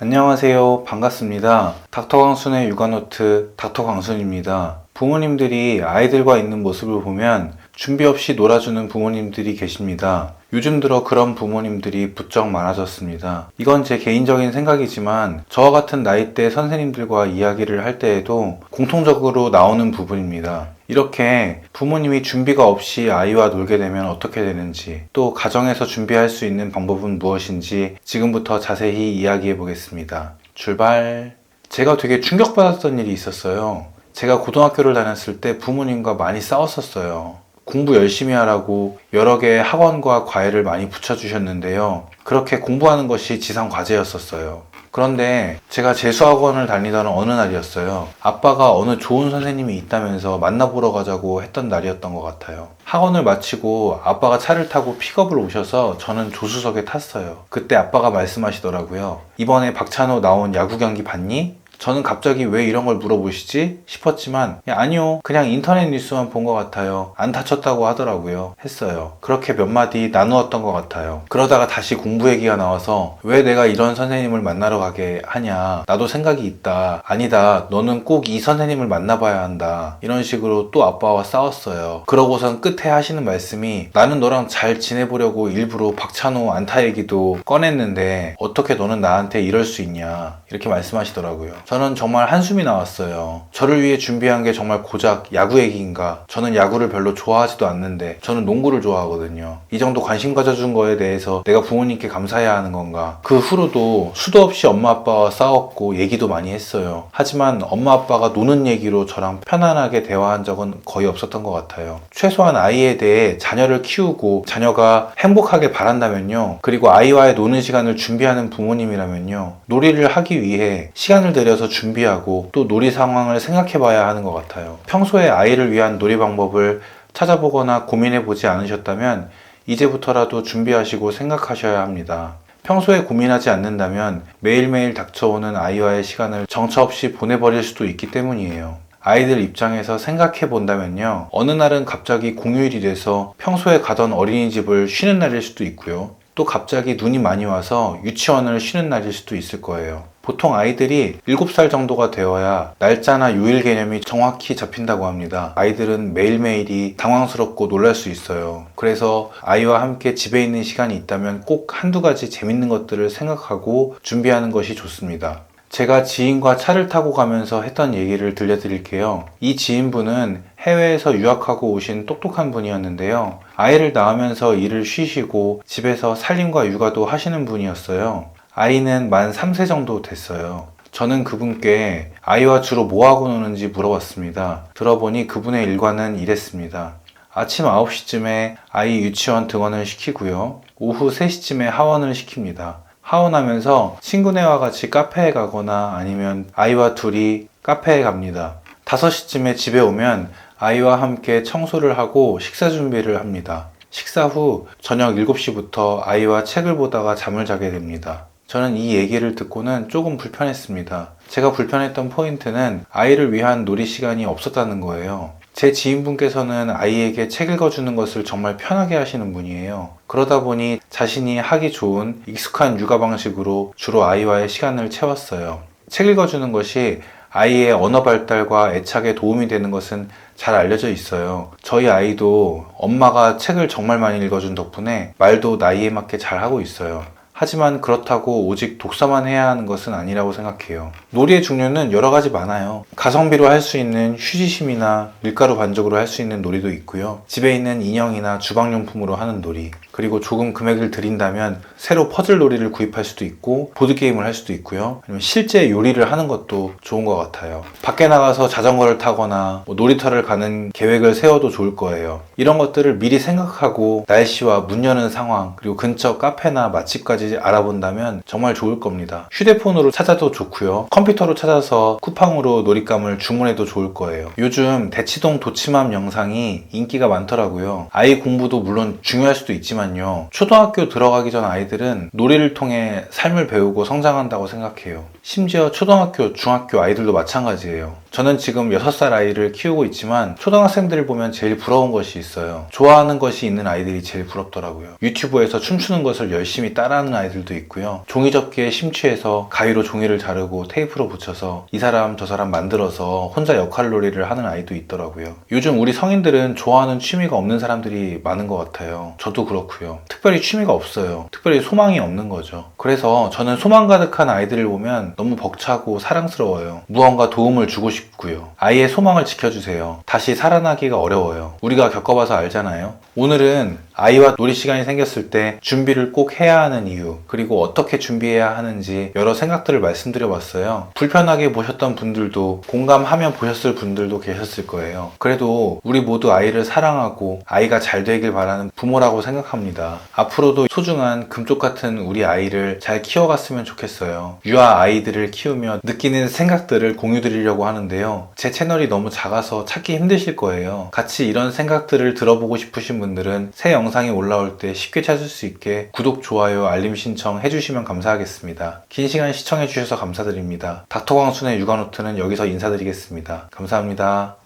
안녕하세요. 반갑습니다. 닥터 광순의 육아노트 닥터 광순입니다. 부모님들이 아이들과 있는 모습을 보면 준비 없이 놀아주는 부모님들이 계십니다. 요즘 들어 그런 부모님들이 부쩍 많아졌습니다. 이건 제 개인적인 생각이지만 저와 같은 나이대 선생님들과 이야기를 할 때에도 공통적으로 나오는 부분입니다. 이렇게 부모님이 준비가 없이 아이와 놀게 되면 어떻게 되는지, 또 가정에서 준비할 수 있는 방법은 무엇인지 지금부터 자세히 이야기해 보겠습니다. 출발! 제가 되게 충격받았던 일이 있었어요. 제가 고등학교를 다녔을 때 부모님과 많이 싸웠었어요. 공부 열심히 하라고 여러 개의 학원과 과외를 많이 붙여주셨는데요. 그렇게 공부하는 것이 지상 과제였었어요. 그런데 제가 재수학원을 다니던 어느 날이었어요. 아빠가 어느 좋은 선생님이 있다면서 만나보러 가자고 했던 날이었던 것 같아요. 학원을 마치고 아빠가 차를 타고 픽업을 오셔서 저는 조수석에 탔어요. 그때 아빠가 말씀하시더라고요. 이번에 박찬호 나온 야구 경기 봤니? 저는 갑자기 왜 이런 걸 물어보시지 싶었지만 야, 아니요. 그냥 인터넷 뉴스만 본 것 같아요. 안 다쳤다고 하더라고요. 했어요. 그렇게 몇 마디 나누었던 것 같아요. 그러다가 다시 공부 얘기가 나와서 왜 내가 이런 선생님을 만나러 가게 하냐. 나도 생각이 있다. 아니다. 너는 꼭 이 선생님을 만나봐야 한다. 이런 식으로 또 아빠와 싸웠어요. 그러고선 끝에 하시는 말씀이 나는 너랑 잘 지내보려고 일부러 박찬호 안타 얘기도 꺼냈는데 어떻게 너는 나한테 이럴 수 있냐. 이렇게 말씀하시더라고요 저는 정말 한숨이 나왔어요. 저를 위해 준비한 게 정말 고작 야구 얘기인가? 저는 야구를 별로 좋아하지도 않는데 저는 농구를 좋아하거든요. 이 정도 관심 가져준 거에 대해서 내가 부모님께 감사해야 하는 건가? 그 후로도 수도 없이 엄마 아빠와 싸웠고 얘기도 많이 했어요. 하지만 엄마 아빠가 노는 얘기로 저랑 편안하게 대화한 적은 거의 없었던 것 같아요. 최소한 아이에 대해 자녀를 키우고 자녀가 행복하게 바란다면요. 그리고 아이와의 노는 시간을 준비하는 부모님이라면요. 놀이를 하기 위해 시간을 들여 서 준비하고 또 놀이 상황을 생각해 봐야 하는 것 같아요. 평소에 아이를 위한 놀이 방법을 찾아보거나 고민해 보지 않으셨다면 이제부터라도 준비하시고 생각하셔야 합니다. 평소에 고민하지 않는다면 매일매일 닥쳐오는 아이와의 시간을 정처 없이 보내버릴 수도 있기 때문이에요. 아이들 입장에서 생각해 본다면요. 어느 날은 갑자기 공휴일이 돼서 평소에 가던 어린이집을 쉬는 날일 수도 있고요. 또 갑자기 눈이 많이 와서 유치원을 쉬는 날일 수도 있을 거예요. 보통 아이들이 7살 정도가 되어야 날짜나 요일 개념이 정확히 잡힌다고 합니다. 아이들은 매일매일이 당황스럽고 놀랄 수 있어요. 그래서 아이와 함께 집에 있는 시간이 있다면 꼭 한두 가지 재밌는 것들을 생각하고 준비하는 것이 좋습니다. 제가 지인과 차를 타고 가면서 했던 얘기를 들려드릴게요. 이 지인분은 해외에서 유학하고 오신 똑똑한 분이었는데요. 아이를 낳으면서 일을 쉬시고 집에서 살림과 육아도 하시는 분이었어요. 아이는 만 3세 정도 됐어요. 저는 그분께 아이와 주로 뭐하고 노는지 물어봤습니다. 들어보니 그분의 일과는 이랬습니다. 아침 9시쯤에 아이 유치원 등원을 시키고요. 오후 3시쯤에 하원을 시킵니다. 하원하면서 친구네와 같이 카페에 가거나 아니면 아이와 둘이 카페에 갑니다. 5시쯤에 집에 오면 아이와 함께 청소를 하고 식사 준비를 합니다. 식사 후 저녁 7시부터 아이와 책을 보다가 잠을 자게 됩니다. 저는 이 얘기를 듣고는 조금 불편했습니다. 제가 불편했던 포인트는 아이를 위한 놀이 시간이 없었다는 거예요. 제 지인분께서는 아이에게 책 읽어주는 것을 정말 편하게 하시는 분이에요. 그러다 보니 자신이 하기 좋은 익숙한 육아 방식으로 주로 아이와의 시간을 채웠어요. 책 읽어주는 것이 아이의 언어 발달과 애착에 도움이 되는 것은 잘 알려져 있어요. 저희 아이도 엄마가 책을 정말 많이 읽어준 덕분에 말도 나이에 맞게 잘 하고 있어요. 하지만 그렇다고 오직 독서만 해야 하는 것은 아니라고 생각해요. 놀이의 종류는 여러 가지 많아요. 가성비로 할 수 있는 휴지심이나 밀가루 반죽으로 할 수 있는 놀이도 있고요. 집에 있는 인형이나 주방용품으로 하는 놀이, 그리고 조금 금액을 들인다면 새로 퍼즐 놀이를 구입할 수도 있고 보드게임을 할 수도 있고요. 아니면 실제 요리를 하는 것도 좋은 것 같아요. 밖에 나가서 자전거를 타거나 뭐 놀이터를 가는 계획을 세워도 좋을 거예요. 이런 것들을 미리 생각하고 날씨와 문 여는 상황, 그리고 근처 카페나 맛집까지 알아본다면 정말 좋을 겁니다. 휴대폰으로 찾아도 좋고요. 컴퓨터로 찾아서 쿠팡으로 놀잇감을 주문해도 좋을 거예요. 요즘 대치동 도치맘 영상이 인기가 많더라고요. 아이 공부도 물론 중요할 수도 있지만 요. 초등학교 들어가기 전 아이들은 놀이를 통해 삶을 배우고 성장한다고 생각해요. 심지어 초등학교, 중학교 아이들도 마찬가지예요. 저는 지금 6살 아이를 키우고 있지만 초등학생들을 보면 제일 부러운 것이 있어요. 좋아하는 것이 있는 아이들이 제일 부럽더라고요. 유튜브에서 춤추는 것을 열심히 따라하는 아이들도 있고요. 종이접기에 심취해서 가위로 종이를 자르고 테이프로 붙여서 이 사람 저 사람 만들어서 혼자 역할 놀이를 하는 아이도 있더라고요. 요즘 우리 성인들은 좋아하는 취미가 없는 사람들이 많은 것 같아요. 저도 그렇고요. 특별히 취미가 없어요. 특별히 소망이 없는 거죠. 그래서 저는 소망 가득한 아이들을 보면 너무 벅차고 사랑스러워요. 무언가 도움을 주고 싶고 요. 아이의 소망을 지켜주세요. 다시 살아나기가 어려워요. 우리가 겪어봐서 알잖아요. 오늘은 아이와 놀이 시간이 생겼을 때 준비를 꼭 해야 하는 이유, 그리고 어떻게 준비해야 하는지 여러 생각들을 말씀드려 봤어요. 불편하게 보셨던 분들도 공감하면 보셨을 분들도 계셨을 거예요. 그래도 우리 모두 아이를 사랑하고 아이가 잘 되길 바라는 부모라고 생각합니다. 앞으로도 소중한 금쪽 같은 우리 아이를 잘 키워갔으면 좋겠어요. 유아 아이들을 키우며 느끼는 생각들을 공유 드리려고 하는 데요. 제 채널이 너무 작아서 찾기 힘드실 거예요. 같이 이런 생각들을 들어보고 싶으신 분들은 새 영상이 올라올 때 쉽게 찾을 수 있게 구독, 좋아요, 알림 신청 해주시면 감사하겠습니다. 긴 시간 시청해주셔서 감사드립니다. 닥터광순의 육아노트는 여기서 인사드리겠습니다. 감사합니다.